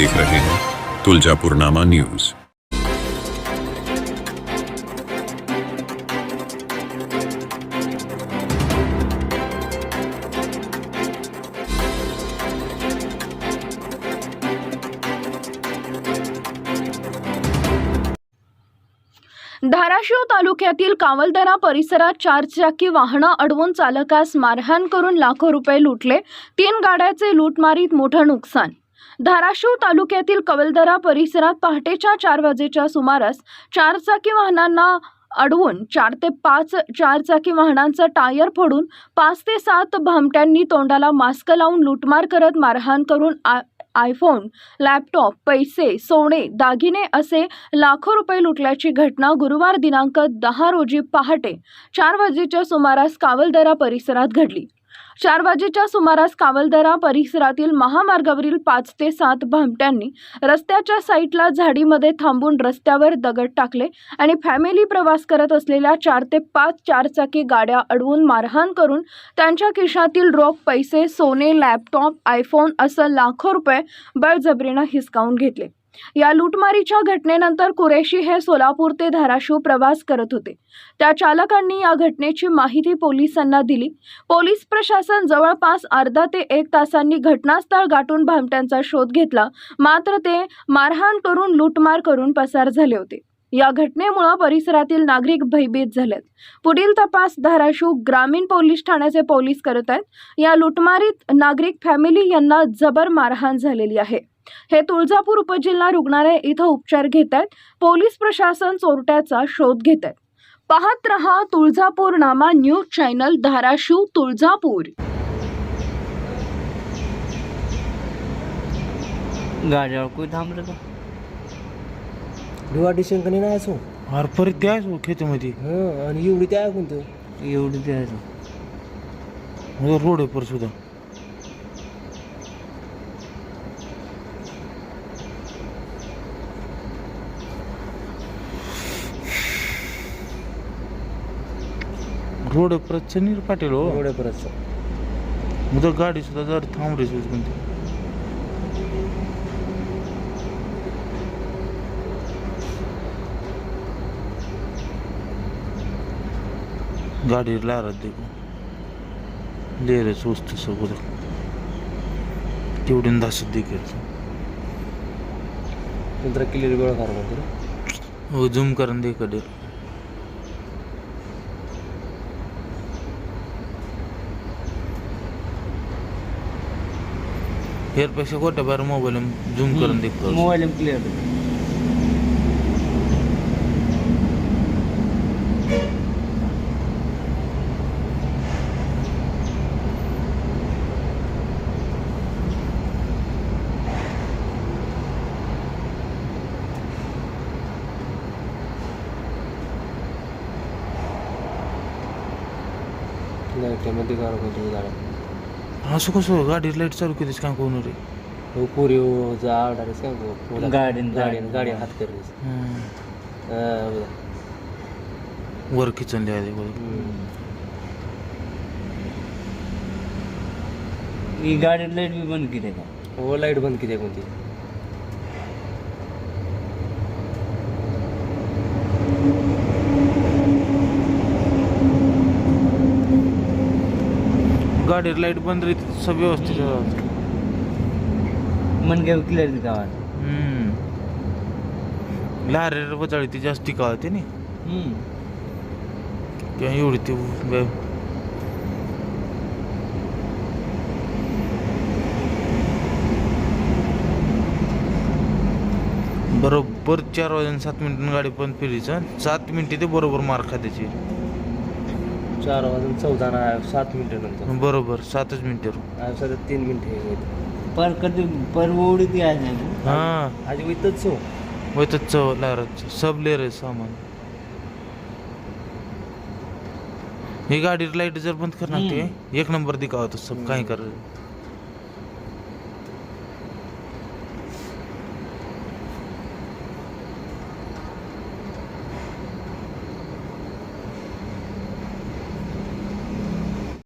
देख रहे हैं। तुलजापुरनामा न्यूज। धाराशिव तालुक्यातील कावलदरा परिसरात चारचाकी वाहनं अडवून चालकास मारहाण करून लाखो रुपये लुटले. तीन गाड्याचे लूटमारीत मोठं नुकसान धाराशिव तालुक्यातील कवलदरा परिसरात पहाटेच्या चार वाजेच्या सुमारास चारचाकी वाहनांना अडवून चार ते पाच चारचाकी वाहनांचं टायर फोडून पाच ते सात भामट्यांनी तोंडाला मास्क लावून लुटमार करत मारहाण करून आ- आयफोन लॅपटॉप पैसे सोने दागिने असे लाखो रुपये लुटल्याची घटना गुरुवार दिनांक दहा रोजी पहाटे चार वाजेच्या सुमारास कावलदरा परिसरात घडली. चार वाजेच्या सुमारास कावलदरा परिसरातील महामार्गावरील पाच ते सात भामट्यांनी रस्त्याच्या साईटला झाडीमध्ये थांबून रस्त्यावर दगड टाकले आणि फॅमिली प्रवास करत असलेल्या चार ते पाच चारचाकी गाड्या अडवून मारहाण करून त्यांच्या खिशातील रोख पैसे सोने लॅपटॉप आयफोन असं लाखो रुपये बळजबरीनं हिसकावून घेतले. या लूटमारीच्या घटनेनंतर कुरेशी हे सोलापूर ते धाराशिव प्रवास करत होते. त्या चालकांनी या घटनेची माहिती पोलिसांना दिली. पोलीस प्रशासन जवळपास अर्धा ते एक तासांनी घटनास्थळ गाठून भामट्यांचा शोध घेतला. मात्र ते मारहाण करून लूटमार करून पसार झाले होते. या घटनेमुळे परिसरातील नागरिक भयभीत झालेत. पुढील तपास धाराशिव ग्रामीण पोलीस ठाण्याचे पोलीस करत आहेत. या लुटमारीत नागरिक फॅमिली यांना जबर मारहाण झालेली आहे. हे तुळजापूर उपजिल्हा रुग्णालय इथं उपचार घेत आहेत पोलीस प्रशासन चोरट्याचा शोध घेत आहेत पाहत रहा तुळजापूर नामा न्यूज चॅनल धाराशिव तुळजापूर. कोई नाही असो? खेतीमध्ये. हं आणि एवढी त्या एवढी द्यायचं रोड आहे पर सुद्धा. रोड आहे परत नीर पाटील हो. एवढ्या परत म्हणजे गाडी सुद्धा जर थांबली कोणती गाडी लारत देखो. लेर सुस्त सगळं. तेवढी दासत देखील नंतर क्लिअर गोळा करा म्हणतो हो झूम करून दे हेरपेक्षा कोट्या बार मोबाईल झूम करून दे मोबाईल क्लिअर लाईटमध्ये करा म्हणतो गाड्या असं कसं गाडी लाइट चालू केलीस काय कोण रे हो पुरी हो जा आडारीस काय गो पुढं. गाडीन- गाडी गाडीन. गाडी हात करलीस. हां, बघा. वर किचन लिहा दे हम्म. ही गाडी लाइट बी बंद केली का हो लाइट बंद किती आहे कोणती गाडी लाइट बंद राहते सब व्यवस्थित राहतं. मन काय क्लिअर गावात हम्म. लहारे बचाळी ती जास्ती कळते नी. हम्म. किंवा एवढी ती ब- बरोबर चार वाजून सात मिनिटांनी गाडी पण फिरायचं सात मिनिटे ते बरोबर मार खात्याची. चार वाजून चौदा ना सात मिनिटं नंतर. बरोबर सातच मिनिटं. सध्या तीन मिनिटं पर कधी पर ओढी ती आहे हां. आज इथंच हो वैतच चव लारच सब ले रे सामान. ही गाडी लाइट जर बंद करणार ते एक नंबर दिखावत सब काय कर